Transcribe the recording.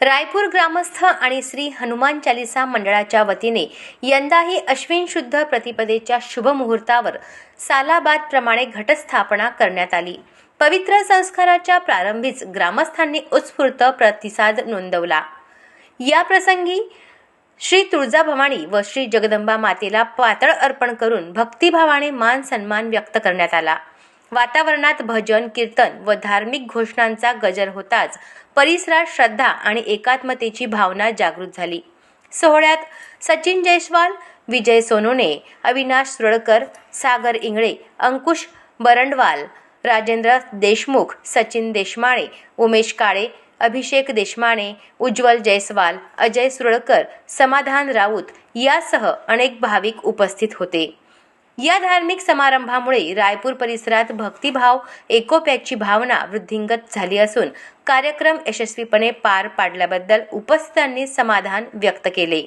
रायपूर ग्रामस्थ आणि श्री हनुमान चालिसा मंडळाच्या वतीने यंदाही अश्विन शुद्ध प्रतिपदेच्या शुभमुहूर्तावर सालाबादप्रमाणे घटस्थापना करण्यात आली. पवित्र संस्काराच्या प्रारंभीच ग्रामस्थांनी उत्स्फूर्त प्रतिसाद नोंदवला. या प्रसंगी श्री तुळजाभवानी व श्री जगदंबा मातेला पातळ अर्पण करून भक्तिभावाने मान सन्मान व्यक्त करण्यात आला. वातावरणात भजन कीर्तन व धार्मिक घोषणांचा गजर होताच परिसरात श्रद्धा आणि एकात्मतेची भावना जागृत झाली. सोहळ्यात सचिन जयस्वाल विजय सोनोने अविनाश सुरळकर सागर इंगळे अंकुश बरंडवाल राजेंद्र देशमुख सचिन देशमाळे उमेश काळे अभिषेक देशमाने उज्ज्वल जयस्वाल अजय सुरळकर समाधान राऊत यासह अनेक भाविक उपस्थित होते. या धार्मिक समारंभामुळे रायपूर परिसरात भक्तिभाव एकोप्याची भावना वृद्धिंगत झाली असून कार्यक्रम यशस्वीपणे पार पाडल्याबद्दल उपस्थितांनी समाधान व्यक्त केले.